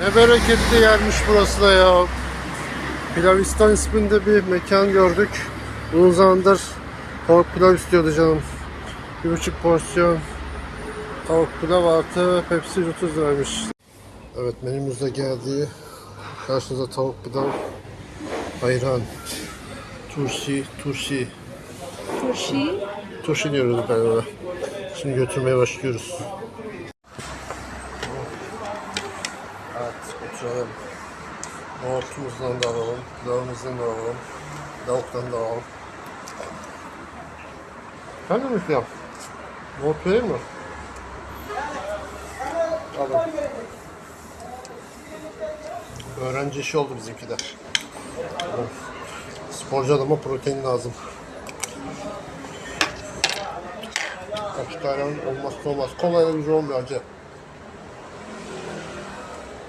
Ne bereketli yermiş burası da ya. Pilavistan isminde bir mekan gördük. Uzun zamandır tavuk pilav istiyordu canım. Bir buçuk porsiyon tavuk pilav artı Pepsi 30 liraymış. Evet menümüzde geldi. Karşınızda tavuk pilav, ayran, turşi, turşi. Turşi. Turşi diyoruz galiba. Şimdi götürmeye başlıyoruz. Evet, oturalım. Nohutumuzdan da alalım, pilavımızdan da alalım, tavuktan da alalım. Sen de mi pilav? Nohut vereyim mi? Alın. Öğrenci işi oldu bizimki de. Sporcu adama protein lazım. Açık ayran olmazsa olmaz. Kolayla güzel olmuyor acı.